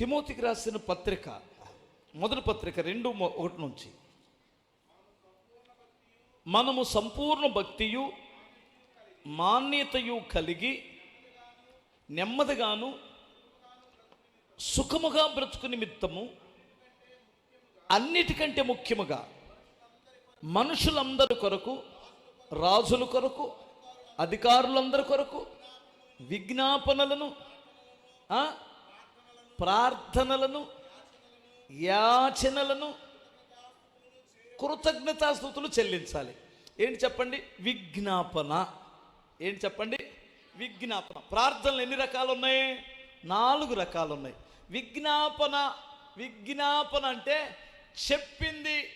తిమోతికి రాసిన పత్రిక మొదటి పత్రిక రెండు ఒకటి నుంచి. మనము సంపూర్ణ భక్తియు మాన్యతయు కలిగి నెమ్మదిగాను సుఖముగా బ్రతుకు నిమిత్తము అన్నిటికంటే ముఖ్యముగా మనుషులందరి కొరకు రాజుల కొరకు అధికారులందరి కొరకు విజ్ఞాపనలను ప్రార్థనలను యాచనలను కృతజ్ఞతాస్థుతులు చెల్లించాలి. ఏంటి చెప్పండి? విజ్ఞాపన. ఏంటి చెప్పండి? విజ్ఞాపన. ప్రార్థనలు ఎన్ని రకాలు ఉన్నాయి నాలుగు రకాలు ఉన్నాయి విజ్ఞాపన విజ్ఞాపన అంటే చెప్పింది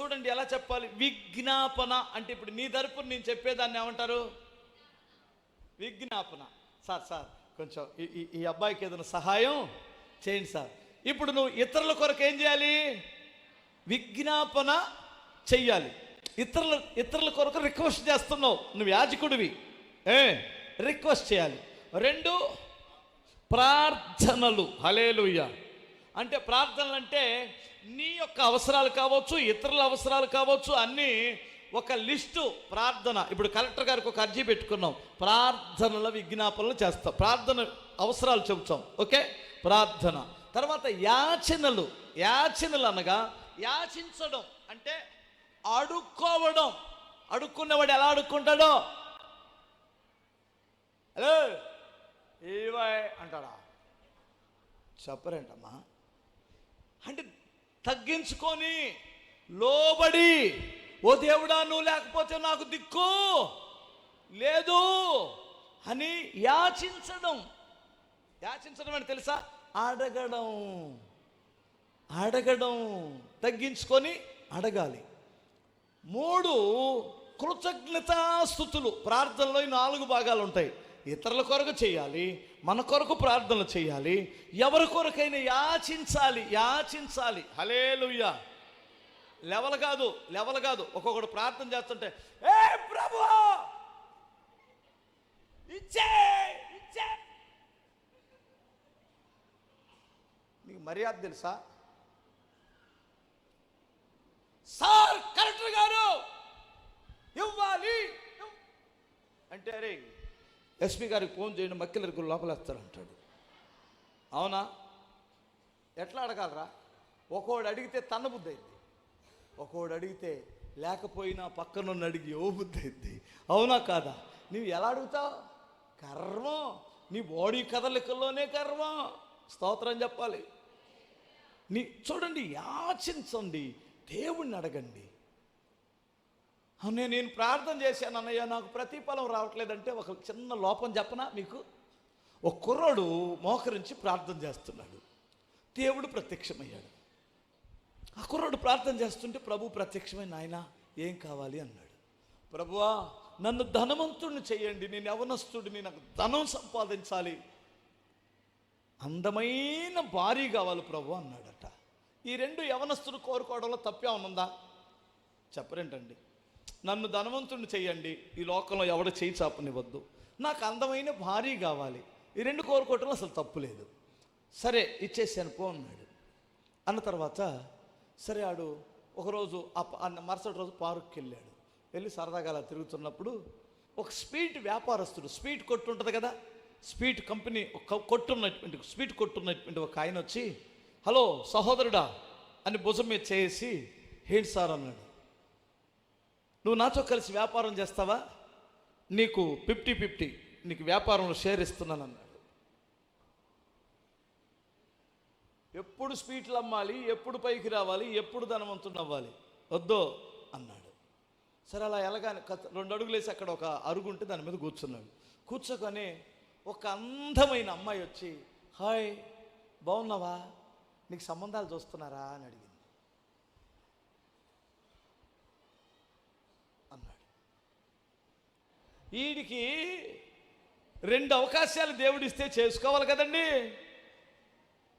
చూడండి ఎలా చెప్పాలి? విజ్ఞాపన అంటే ఇప్పుడు నీ తరపున నేను చెప్పేదాన్ని ఏమంటారు? విజ్ఞాపన. సార్ సార్ కొంచెం ఈ ఈ అబ్బాయికి ఏదైనా సహాయం? చేయండి సార్. ఇప్పుడు నువ్వు ఇతరుల కొరకు ఏం చేయాలి? విజ్ఞాపన చెయ్యాలి. ఇతరుల ఇతరుల కొరకు రిక్వెస్ట్ చేస్తున్నావు. నువ్వు యాజకుడివి. ఏ? రిక్వెస్ట్ చేయాలి. రెండు ప్రార్థనలు. హలేలుయ్య అంటే ప్రార్థనలు అంటే నీ యొక్క అవసరాలు కావచ్చు ఇతరుల అవసరాలు కావచ్చు అన్నీ ఒక లిస్టు ప్రార్థన. ఇప్పుడు కలెక్టర్ గారికి ఒక అర్జీ పెట్టుకున్నాం. ప్రార్థనల విజ్ఞాపనలు చేస్తాం. ప్రార్థన అవసరాలు చెబుతాం. ఓకే? ప్రార్థన. తర్వాత యాచనలు. యాచనలు అనగా యాచించడం. అంటే అడుక్కోవడం. అడుక్కున్నవాడు ఎలా అడుక్కుంటాడో? హలో? ఏవాయ్ అంటాడా? చెప్పరేంటమ్మా. అంటే తగ్గించుకొని లోబడి ఓ దేవుడా నువ్వు లేకపోతే నాకు దిక్కు. లేదు అని యాచించడం. యాచించడం అని తెలుసా? అడగడం. అడగడం. తగ్గించుకొని అడగాలి. మూడు కృతజ్ఞతాస్థుతులు. ప్రార్థనలో ఈ నాలుగు భాగాలు ఉంటాయి. ఇతరుల కొరకు చేయాలి మన కొరకు ప్రార్థనలు చేయాలి ఎవరి కొరకైనా యాచించాలి యాచించాలి. హలేలుయ్య లెవెల్ కాదు లెవెల్ కాదు. ఒక్కొక్కడు ప్రార్థన చేస్తుంటే ఏ ప్రభు! ఇచ్చే ఇచ్చే. నీకు మర్యాద తెలుసా? సార్ కలెక్టర్ గారు ఇవ్వాలి. అంటే అరే ఎస్పీ గారికి ఫోన్ చేయండి మక్కిలరికి లోపలేస్తారు అంటాడు. అవునా? ఎట్లా అడగాలరా? ఒక్కోడు అడిగితే తన్న బుద్ధి అయింది. ఒక్కోడు అడిగితే లేకపోయినా పక్కనున్న అడిగి ఓ అవునా కాదా? నువ్వు ఎలా అడుగుతావు? కర్మం. నీ బాడీ కదలికల్లోనే కర్మం. స్తోత్రం చెప్పాలి. నీ చూడండి యాచించండి. దేవుణ్ణి అడగండి. నేను ప్రార్థన చేశాను అన్నయ్య నాకు ప్రతిఫలం రావట్లేదంటే ఒక చిన్న లోపం చెప్పనా మీకు? ఒక కుర్రాడు మోకరించి ప్రార్థన చేస్తున్నాడు. దేవుడు ప్రత్యక్షమయ్యాడు. ఆ కుర్రాడు ప్రార్థన చేస్తుంటే ప్రభు ప్రత్యక్షమై నాయన ఏం కావాలి? అన్నాడు. ప్రభువా నన్ను ధనవంతుడిని చేయండి. నేను యవనస్తుడిని. నాకు ధనం సంపాదించాలి. అందమైన భారీ కావాలి ప్రభు అన్నాడట. ఈ రెండు యవనస్తుడు కోరుకోవడంలో తప్పే ఉందా చెప్పరేంటండి. నన్ను ధనవంతుడిని చేయండి. ఈ లోకంలో ఎవడ చేయి చాపనివ్వద్దు. నాకు అందమైన భారీ కావాలి. ఈ రెండు కోరుకోవటంలో అసలు తప్పు లేదు. సరే ఇచ్చేసాను పో అన్నాడు. అన్న తర్వాత సరే ఆడు ఒకరోజు ఆ మరుసటి రోజు పార్క్కి వెళ్ళాడు వెళ్ళి సరదాగా అలా తిరుగుతున్నప్పుడు ఒక స్వీట్ వ్యాపారస్తుడు స్వీట్ కొట్టు ఉంటుంది కదా స్వీట్ కంపెనీ ఒక కొట్టున్నటువంటి స్వీట్ కొట్టున్నటువంటి ఒక ఆయన వచ్చి హలో సహోదరుడా అని భుజం మీద చేసి ఏంటి సార్ అన్నాడు. నువ్వు నాతో కలిసి వ్యాపారం చేస్తావా? నీకు ఫిఫ్టీ ఫిఫ్టీ నీకు వ్యాపారంలో షేర్ ఇస్తున్నాను అన్నాడు ఎప్పుడు స్వీట్లు అమ్మాలి ఎప్పుడు పైకి రావాలి ఎప్పుడు ధనవంతుడు అవ్వాలి? వద్దో అన్నాడు. సరే అలా ఎలాగానే రెండు అడుగులు వేసి అక్కడ ఒక అరుగు ఉంటే దాని మీద కూర్చున్నాడు. కూర్చోకొని ఒక అందమైన అమ్మాయి వచ్చి హాయ్ బాగున్నావా? నీకు సంబంధాలు చూస్తున్నారా? అని అడిగింది. అన్నాడు. వీడికి రెండు అవకాశాలు దేవుడిస్తే చేసుకోవాలి కదండీ.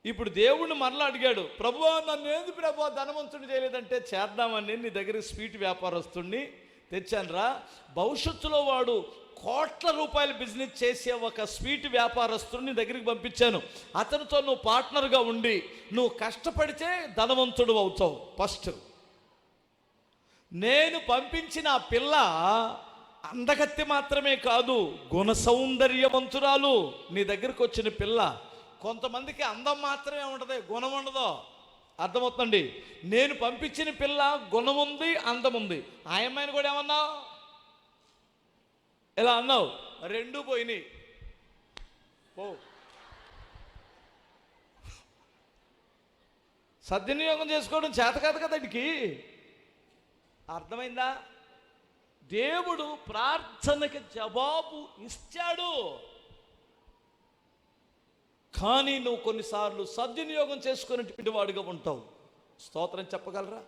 ఇప్పుడు దేవుణ్ణి మరలా అడిగాడు ప్రభు నన్ను ఏంది ప్రభు ధనవంతుడు చేయలేదంటే చేద్దామని నీ దగ్గర స్వీట్ వ్యాపారస్తుడిని తెచ్చానురా. భవిష్యత్తులో వాడు కోట్ల రూపాయల బిజినెస్ చేసే ఒక స్వీట్ వ్యాపారస్తుడిని దగ్గరికి పంపించాను. అతనితో నువ్వు పార్ట్నర్గా ఉండి నువ్వు కష్టపడితే ధనవంతుడు అవుతావు ఫస్ట్. నేను పంపించిన ఆ పిల్ల అందగత్తి మాత్రమే కాదు గుణ సౌందర్యవంతురాలు నీ దగ్గరికి వచ్చిన పిల్ల. కొంతమందికి అందం మాత్రమే ఉంటుంది గుణం ఉండదు. అర్థమవుతుందండి? నేను పంపించిన పిల్ల గుణం ఉంది అందం ఉంది ఆ అమ్మాయిని కూడా ఏమన్నావు? ఇలా అన్నావు? రెండు పోయినాయి. పో. సద్వినియోగం చేసుకోవడం చేత కాదు కదా అర్థమైందా? దేవుడు ప్రార్థనకి జవాబు ఇచ్చాడు. కానీ నువ్వు కొన్నిసార్లు సద్వినియోగం చేసుకునేటువంటి వాడిగా ఉంటావు. స్తోత్రం చెప్పగలరా?